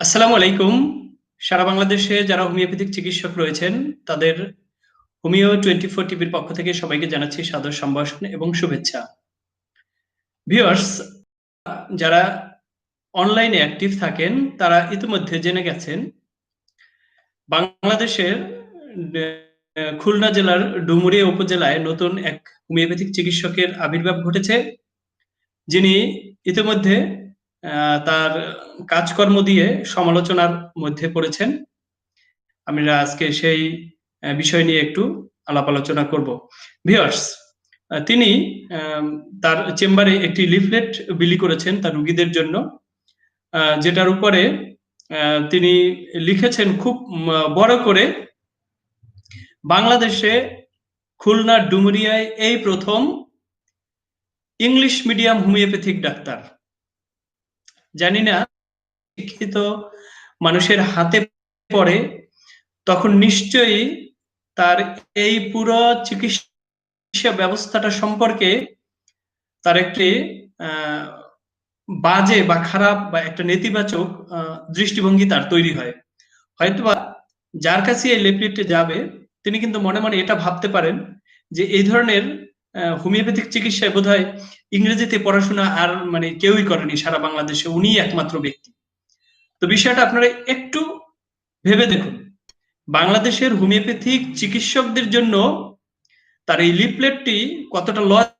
আসসালামু আলাইকুম। সারা বাংলাদেশে যারা হোমিওপ্যাথিক চিকিৎসক রয়েছেন, তাদের হোমিও টোয়েন্টি ফোর টিভির পক্ষ থেকে সবাইকে জানাচ্ছি সাদর সম্ভাষণ এবং শুভেচ্ছা। ভিউয়ার্স, যারা অনলাইনে অ্যাক্টিভ থাকেন, তারা ইতিমধ্যে জেনে গেছেন, বাংলাদেশের খুলনা জেলার ডুমুরিয়া উপজেলায় নতুন এক হোমিওপ্যাথিক চিকিৎসকের আবির্ভাব ঘটেছে, যিনি ইতিমধ্যে তার কাজকর্ম দিয়ে সমালোচনার মধ্যে পড়েছেন। আমরা আজকে সেই বিষয় নিয়ে একটু আলাপ আলোচনা করব। ভিউয়ার্স তিনি তার চেম্বারে একটি লিফলেট বিলি করেছেন তার রুগীদের জন্য যেটার উপরে তিনি লিখেছেন খুব বড় করে, বাংলাদেশে খুলনা ডুমুরিয়ায় এই প্রথম ইংলিশ মিডিয়াম হোমিওপ্যাথিক ডাক্তার। জানি না, শিক্ষিত মানুষের হাতে পড়ে, তখন নিশ্চয়ই তার এই পুরো চিকিৎসা ব্যবস্থাটা সম্পর্কে তার একটি বাজে বা খারাপ বা একটা নেতিবাচক দৃষ্টিভঙ্গি তার তৈরি হয়। হয়তোবা যার কাছে এই লেফলেটটি যাবে, তিনি কিন্তু মনে মনে এটা ভাবতে পারেন যে এই ধরনের হোমিওপ্যাথিক চিকিৎসায় বোধহয় ইংরেজিতে পড়াশোনা আর মানে কেউই করেনি সারা বাংলাদেশে উনি একমাত্র ব্যক্তি। তো বিষয়টা আপনারা একটু ভেবে দেখুন। বাংলাদেশের হোমিওপ্যাথিক চিকিৎসকদের জন্য তার এই লিপলেটটি কতটা লস